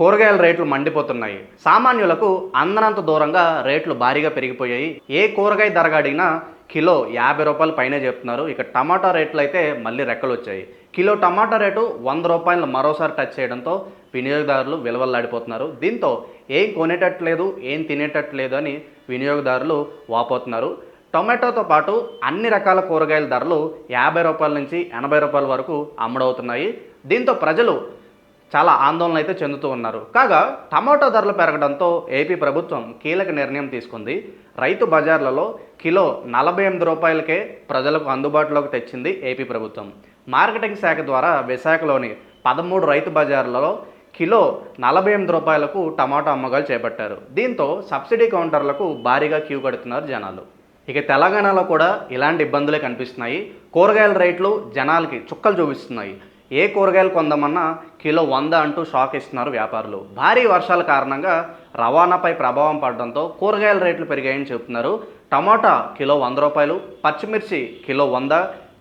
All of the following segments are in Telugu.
కూరగాయల రేట్లు మండిపోతున్నాయి. సామాన్యులకు అందనంత దూరంగా రేట్లు భారీగా పెరిగిపోయాయి. ఏ కూరగాయ ధరగా అడిగినా కిలో యాభై రూపాయలు పైనే చెప్తున్నారు. ఇక టమాటా రేట్లు అయితే మళ్ళీ రెక్కలు వచ్చాయి కిలో టమాటా రేటు వంద రూపాయలు మరోసారి టచ్ చేయడంతో వినియోగదారులు విలువల్లాడిపోతున్నారు. దీంతో ఏం కొనేటట్లేదు ఏం తినేటట్లేదు అని వినియోగదారులు వాపోతున్నారు. టొమాటోతో పాటు అన్ని రకాల కూరగాయల ధరలు యాభై రూపాయల నుంచి ఎనభై రూపాయల వరకు అమ్ముడవుతున్నాయి. దీంతో ప్రజలు చాలా ఆందోళన అయితే చెందుతూ ఉన్నారు. కాగా టమాటో ధరలు పెరగడంతో ఏపీ ప్రభుత్వం కీలక నిర్ణయం తీసుకుంది. రైతు బజార్లలో కిలో నలభై ఎనిమిది రూపాయలకే ప్రజలకు అందుబాటులోకి తెచ్చింది ఏపీ ప్రభుత్వం. మార్కెటింగ్ శాఖ ద్వారా విశాఖలోని పదమూడు రైతు బజార్లలో కిలో నలభై ఎనిమిది రూపాయలకు టమాటో అమ్మకాలు చేపట్టారు. దీంతో సబ్సిడీ కౌంటర్లకు భారీగా క్యూ కడుతున్నారు జనాలు. ఇక తెలంగాణలో కూడా ఇలాంటి ఇబ్బందులే కనిపిస్తున్నాయి. కూరగాయల రేట్లు జనాలకి చుక్కలు చూపిస్తున్నాయి. ఏ కూరగాయలు కొందామన్నా కిలో వంద అంటూ షాక్ ఇస్తున్నారు వ్యాపారులు. భారీ వర్షాల కారణంగా రవాణాపై ప్రభావం పడడంతో కూరగాయల రేట్లు పెరిగాయని చెబుతున్నారు. టమాటా కిలో వంద రూపాయలు పచ్చిమిర్చి కిలో వంద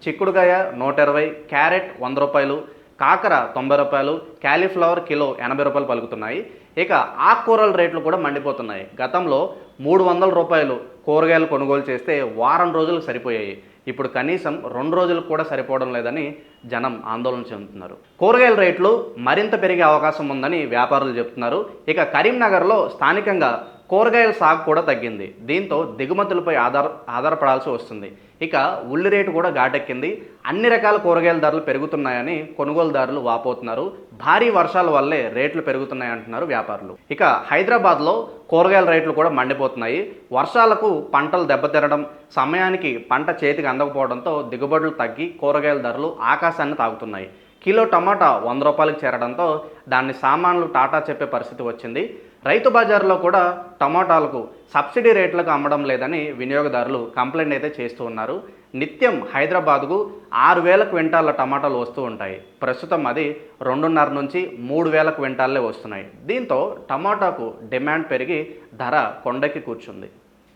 చిక్కుడుకాయ నూట ఇరవై క్యారెట్ వంద రూపాయలు కాకర తొంభై రూపాయలు క్యాలీఫ్లవర్ కిలో ఎనభై రూపాయలు పలుకుతున్నాయి. ఇక ఆకుకూరల రేట్లు కూడా మండిపోతున్నాయి. గతంలో మూడు వందల రూపాయలు కూరగాయలు కొనుగోలు చేస్తే వారం రోజులు సరిపోయాయి. ఇప్పుడు కనీసం రెండు రోజులకు కూడా సరిపోవడం లేదని జనం ఆందోళన చెందుతున్నారు. కూరగాయల రేట్లు మరింత పెరిగే అవకాశం ఉందని వ్యాపారులు చెబుతున్నారు ఇక కరీంనగర్లో స్థానికంగా కూరగాయల సాగు కూడా తగ్గింది. దీంతో దిగుమతులపై ఆధార ఆధారపడాల్సి వస్తుంది. ఇక ఉల్లి రేటు కూడా ఘాటెక్కింది. అన్ని రకాల కూరగాయల ధరలు పెరుగుతున్నాయని కొనుగోలుదారులు వాపోతున్నారు. భారీ వర్షాల వల్లే రేట్లు పెరుగుతున్నాయి అంటున్నారు వ్యాపారులు. ఇక హైదరాబాద్లో కూరగాయల రేట్లు కూడా మండిపోతున్నాయి. వర్షాలకు పంటలు దెబ్బతినడం సమయానికి పంట చేతికి అందకపోవడంతో దిగుబడులు తగ్గి కూరగాయల ధరలు ఆకాశాన్ని తాగుతున్నాయి కిలో టమాటా వంద రూపాయలకు చేరడంతో దాన్ని సామాన్లు టాటా చెప్పే పరిస్థితి వచ్చింది. రైతు బజార్లో కూడా టమాటాలకు సబ్సిడీ రేట్లకు అమ్మడం లేదని వినియోగదారులు కంప్లైంట్ అయితే చేస్తూ ఉన్నారు. నిత్యం హైదరాబాద్కు ఆరు వేల క్వింటాళ్ళ టమాటాలు వస్తూ ఉంటాయి. ప్రస్తుతం అది రెండున్నర నుంచి మూడు వేల క్వింటాల్లే వస్తున్నాయి. దీంతో టమాటాకు డిమాండ్ పెరిగి ధర కొండకి కూర్చుంది.